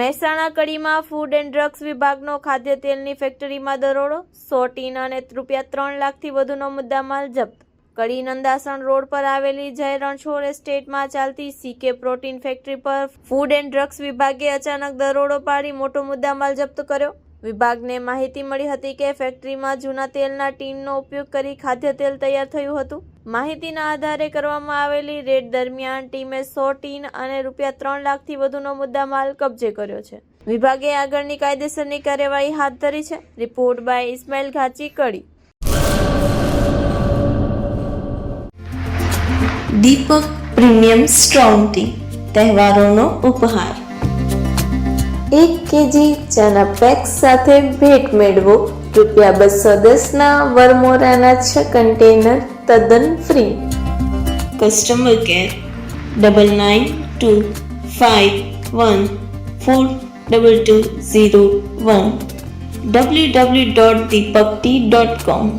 મહેસાણા કડીમાં food and drugs વિભાગનો ખાદ્ય તેલની ફેક્ટરીમાં દરોડો, સો ટીન અને રૂપિયા ત્રણ લાખથી વધુનો મુદ્દામાલ જપ્ત. કડી નંદાસણ રોડ પર આવેલી જય રણછોડ એસ્ટેટમાં ચાલતી સીકે પ્રોટીન ફેક્ટરી પર ફૂડ એન્ડ ડ્રગ્સ વિભાગે અચાનક દરોડો પાડી મોટો મુદ્દામાલ જપ્ત કર્યો. વિભાગને માહિતી મળી હતી કે ફેક્ટરીમાં જૂના તેલના ટીનનો ઉપયોગ કરી ખાદ્ય તેલ તૈયાર થયું હતું. માહિતીના આધારે કરવામાં આવેલી રેડ દરમિયાન ટીમે સો ટીન અને રૂપિયા ત્રણ લાખથી વધુનો મુદ્દામાલ કબજે કર્યો છે. વિભાગે આગળની કાયદેસરની કાર્યવાહી હાથ ધરી છે. Report by Ismail Ghachi, Kadi. Deepak premium strong tea તહેવારોનો ઉપહાર. એક કેજી ચાના પેક સાથે ભેટ મેળવો. રૂપિયા બસો દસના વરમોરાના છ કન્ટેનર તદ્દન free customer care double nine two five one four double two zero one W W dot Deepak T dot com